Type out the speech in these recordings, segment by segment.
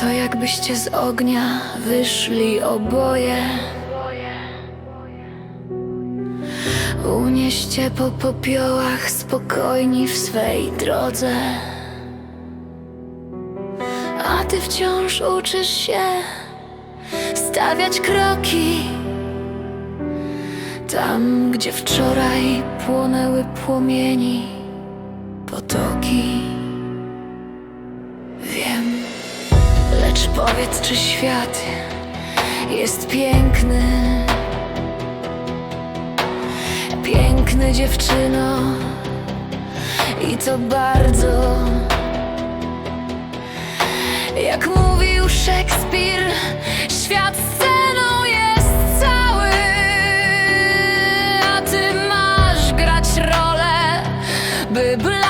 To jakbyście z ognia wyszli oboje. Unieście po popiołach spokojni w swej drodze. A ty wciąż uczysz się stawiać kroki. Tam, gdzie wczoraj płonęły płomieni, potoki. Powiedz, czy świat jest piękny. Piękny dziewczyno, i to bardzo. Jak mówił Szekspir, świat sceną jest cały, a ty masz grać rolę, by blaskiem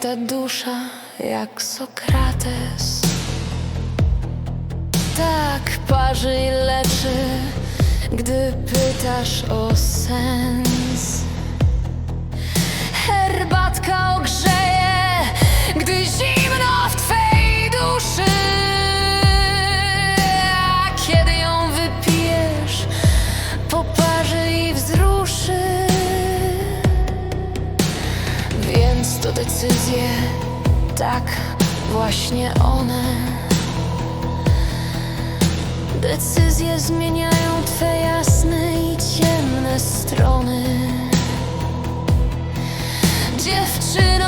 pyta dusza, jak Sokrates. Tak parzy i leczy, gdy pytasz o sens. Herbatka ogrzeje, Więc to decyzje, tak właśnie one. Decyzje zmieniają twe jasne i ciemne strony. Dziewczyno,